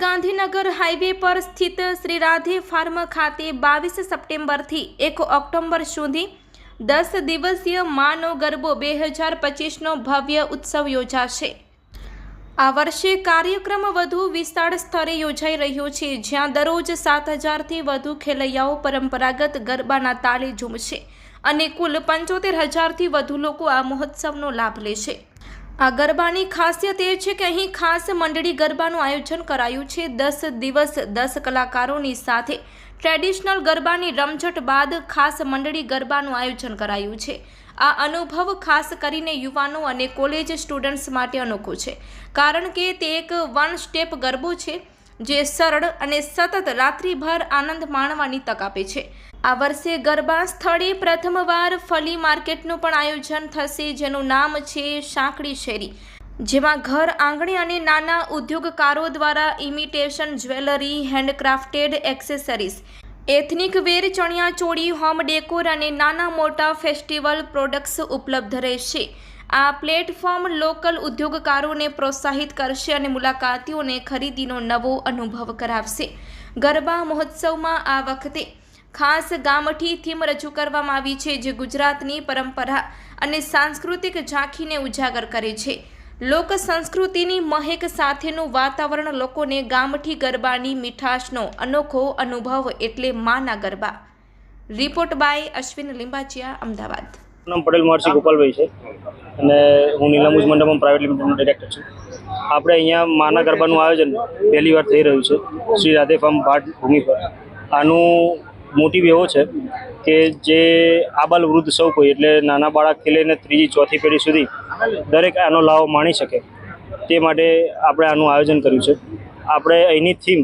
Gandhinagar highway પર સ્થિત Shri Radhe farm ખાતે બાવીસ સપ્ટેમ્બરથી એક ઓક્ટોબર સુધી દસ દિવસીય માનો ગરબો બે હજાર પચીસનો ભવ્ય ઉત્સવ યોજાશે. આ વર્ષે કાર્યક્રમ વધુ વિશાળ સ્તરે યોજાઈ રહ્યો છે, જ્યાં દરરોજ સાત હજારથી વધુ ખેલૈયાઓ પરંપરાગત ગરબાના તાલે ઝૂમશે અને કુલ પંચોતેર હજારથી વધુ લોકો આ મહોત્સવનો લાભ લેશે. આ ગરબાની ખાસિયત એ છે કે અહીં ખાસ મંડળી ગરબાનું આયોજન કરાયું છે. દસ દિવસ દસ કલાકારોની સાથે ટ્રેડિશનલ ગરબાની રમઝટ બાદ ખાસ મંડળી ગરબાનું આયોજન કરાયું છે. આ અનુભવ ખાસ કરીને યુવાનો અને કોલેજ સ્ટુડન્ટ્સ માટે અનોખો છે. કારણ કે તે એક વન સ્ટેપ ગરબો છે. જે સરળ અને સતત રાત્રિભર આનંદ માણવાની તક આપે છે. આ વર્ષે ગરબા સ્થળે પ્રથમવાર ફલી માર્કેટનું પણ આયોજન થશે, જેનું નામ છે સાંકડી શેરી, જેમાં ઘર આંગણે અને નાના ઉદ્યોગકારો દ્વારા imitation jewellery, handcrafted accessories ethnic wear chaniya choli, home decor અને નાના મોટા ફેસ્ટિવલ પ્રોડક્ટ્સ ઉપલબ્ધ રહેશે. આ પ્લેટફોર્મ લોકલ ઉદ્યોગકારોને પ્રોત્સાહિત કરશે અને મુલાકાતીઓને ખરીદીનો નવો અનુભવ કરાવશે. ગરબા મહોત્સવમાં આ વખતે ખાસ ગામઠી થીમ રજૂ કરવામાં આવી છે, જે ગુજરાતની પરંપરા અને સાંસ્કૃતિક ઝાંખીને ઉજાગર કરે છે. લોક સંસ્કૃતિની મહેક સાથેનું વાતાવરણ લોકોને ગામઠી ગરબાની મીઠાશનો અનોખો અનુભવ એટલે માના garba. Report by Ashwin Limbachiya, Ahmedabad. નામ પટેલ મહર્ષિ ગોપાલભાઈ છે અને હું નીલામુજ મંડપમ પ્રાઇવેટ લિમિટેડનો ડિરેક્ટર છું. આપણે અહીંયા માના ગરબાનું આયોજન પહેલી વાર થઈ રહ્યું છે. શ્રી રાધે ફાર્મ ભાટ ભૂમિ પર. આનું મોટિવ એવો છે કે જે આબાલ વૃદ્ધ સૌ કોઈ, એટલે નાના બાળકથી લઈને ત્રીજી, ચોથી પેઢી સુધી દરેક આનો લાભ માણી શકે. તે માટે આપણે આનું આયોજન કર્યું છે. આપણે અહીંની થીમ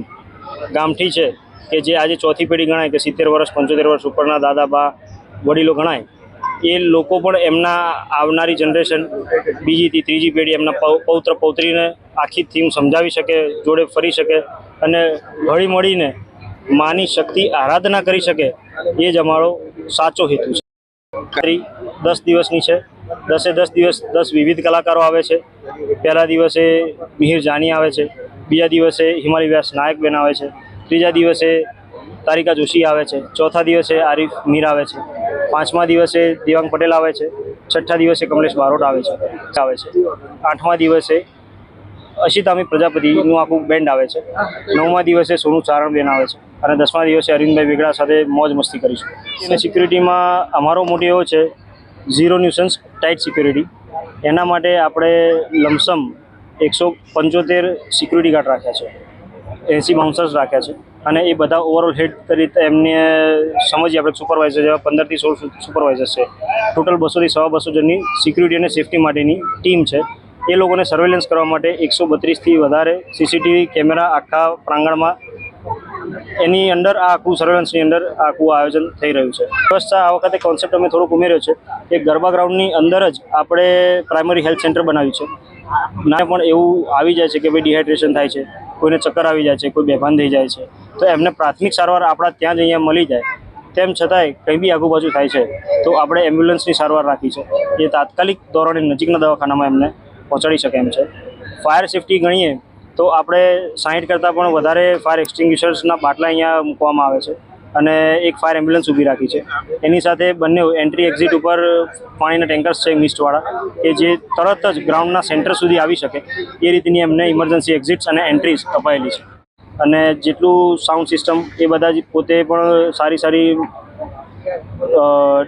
ગામઠી છે કે જે આજે ચોથી પેઢી ગણાય કે સિત્તેર વર્ષ, પંચોતેર વર્ષ ઉપરના દાદા, બા, વડીલો ગણાય, એ લોકો પણ એમના આવનારી જનરેશન બીજીથી ત્રીજી પેઢી એમના પૌત્ર, પૌત્રીને આખી થીમ સમજાવી શકે, જોડે ફરી શકે અને હળી મળીને માની શક્તિ આરાધના કરી શકે એ જ અમારો સાચો હેતુ છે. દસ દિવસની છે. દસે દસ દિવસ દસ વિવિધ કલાકારો આવે છે. પહેલા દિવસે મિહિર જાની આવે છે. બીજા દિવસે હિમાલી વ્યાસ નાયકબેન આવે છે. ત્રીજા દિવસે તારિકા જોશી આવે છે. ચોથા દિવસે આરિફ મીર આવે છે. પાંચમા દિવસે દેવાંગ પટેલ આવે છે. છઠ્ઠા દિવસે કમલેશ બારોટ આવે છે. આવે છે. આઠમા દિવસે અશિતામી પ્રજાપતિનું આખું બેન્ડ આવે છે. નવમા દિવસે સોનું ચારણબેન આવે છે. અને દસમા દિવસે અરવિંદભાઈ વેગડા સાથે મોજ મસ્તી કરીશું. અને સિક્યુરિટીમાં અમારો મોટી એવો છે ઝીરો ન્યુસન્સ ટાઈટ સિક્યુરિટી એના માટે આપણે લમસમ એકસો પંચોતેર સિક્યુરિટી ગાર્ડ રાખ્યા છે. એસી બાઉન્સર્સ રાખ્યા છે. અને એ બધા ઓવરઓલ હેડ કરી એમને સમજીએ આપણે સુપરવાઇઝર જેવા પંદરથી સોળ સુપરવાઇઝર્સ છે. ટોટલ બસોથી સવા બસો જણની સિક્યુરિટી અને સેફટી માટેની ટીમ છે. એ લોકોને સર્વેલન્સ કરવા માટે એકસો બત્રીસથી વધારે સીસીટીવી કેમેરા આખા પ્રાંગણમાં એની અંદર આ આખું સર્વેલન્સની અંદર આખું આયોજન થઈ રહ્યું છે. ફર્સ્ટ આ વખતે કોન્સેપ્ટ અમે થોડોક ઉમેર્યો છે કે ગરબા ગ્રાઉન્ડની અંદર જ આપણે પ્રાઇમરી હેલ્થ સેન્ટર બનાવ્યું છે. ના પણ એવું આવી જાય છે કે ભાઈ ડિહાઇડ્રેશન થાય છે, કોઈને ચક્કર આવી જાય છે, કોઈ બેભાન થઈ જાય છે, તો એમને પ્રાથમિક સારવાર આપણા ત્યાં જ અહીંયા મળી જાય. તેમ છતાંય કંઈ બી આગુબાજુ થાય છે, તો આપણે એમ્બ્યુલન્સની સારવાર રાખી છે. એ તાત્કાલિક ધોરણે નજીકના દવાખાનામાં એમને પહોંચાડી શકે એમ છે. ફાયર સેફટી ગણીએ તો આપણે સાહીઠ કરતાં પણ વધારે ફાયર એક્સટિંગ્વિશર્સના બાટલા અહીંયા મૂકવામાં આવે છે અને એક ફાયર એમ્બ્યુલન્સ ઊભી રાખી છે. એની સાથે બંને એન્ટ્રી એક્ઝિટ ઉપર પાણીના ટેન્કર્સ છે મિસ્ટવાળા કે જે તરત જ ગ્રાઉન્ડના સેન્ટર સુધી આવી શકે. એ રીતની એમને ઇમરજન્સી એક્ઝિટ્સ અને એન્ટ્રીઝ અપાયેલી છે. અને જેટલું સાઉન્ડ સિસ્ટમ એ બધા જ પોતે પણ સારી સારી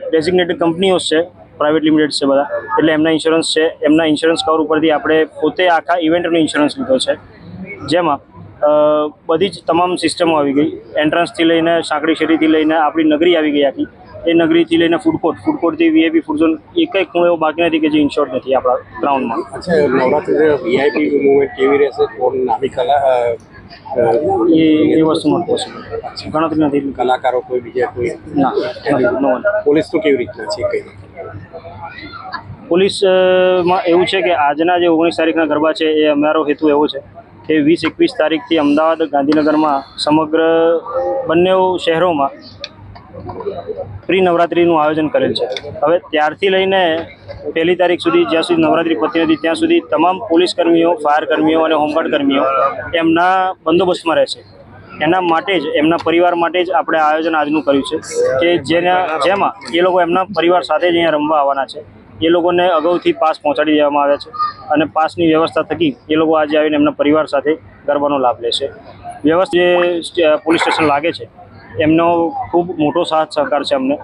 ડેઝિગ્નેટેડ કંપનીઓ છે. પ્રાઇવેટ લિમિટેડ છે બધા. એટલે એમના ઇન્સ્યોરન્સ છે. એમના ઇન્સ્યોરન્સ કવર ઉપરથી આપણે પોતે આખા ઇવેન્ટનો ઇન્સ્યોરન્સ લીધો છે. જેમાં બધી જ તમામ સિસ્ટમો આવી ગઈ. એન્ટ્રન્સથી લઈને, સાંકડી શેરીથી લઈને, આપણી નગરી આવી ગઈ આખી. એ નગરીથી લઈને ફૂડ કોર્ટ ફૂડ કોર્ટથી વીઆઈપી ફૂડ ઝોન એક એક ખૂણો એવો બાકી નથી કે જે ઇન્શ્યોર નથી આપણા ગ્રાઉન્ડમાં અચ્છા વીઆઈપી મુવમેન્ટ કેવી રહેશે? એ એ વસ્તુ નોટ પોસિબલ ગણતરી નથી કલાકારો કોઈ બીજા કોઈ ના પોલીસ તો કેવી રીતના છે કઈ પોલીસમાં એવું છે કે આજના જે ઓગણીસ તારીખના ગરબા છે એ અમારો હેતુ એવો છે કે વીસ એકવીસ તારીખથી અમદાવાદ ગાંધીનગરમાં સમગ્ર બંને શહેરોમાં પ્રી નવરાત્રિનું આયોજન કરેલ છે. હવે ત્યારથી લઈને પહેલી તારીખ સુધી જ્યાં સુધી નવરાત્રિ પતી નથી, ત્યાં સુધી તમામ પોલીસ કર્મીઓ, ફાયર કર્મીઓ અને હોમગાર્ડ કર્મીઓ એમના બંદોબસ્તમાં રહેશે. એના માટે જ, એમના પરિવાર માટે જ આપણે આયોજન આજનું કર્યું છે કે જેના, જેમાં એ લોકો એમના પરિવાર સાથે જ અહીંયા રમવા આવવાના છે. એ લોકોને અગાઉથી પાસ પહોંચાડી દેવામાં આવ્યા છે અને પાસની વ્યવસ્થા થકી એ લોકો આજે આવીને એમના પરિવાર સાથે ગરબાનો લાભ લેશે. વ્યવસ્થિત પોલીસ સ્ટેશન લાગે છે એમનો ખૂબ મોટો સાથ સહકાર છે અમને.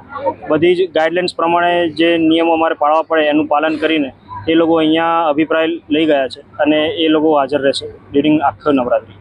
બધી જ ગાઈડલાઇન્સ પ્રમાણે જે નિયમો અમારે પાળવા પડે એનું પાલન કરીને એ લોકો અહીંયા અભિપ્રાય લઈ ગયા છે અને એ લોકો હાજર રહેશે ડ્યુરિંગ આખો નવરાત્રિ.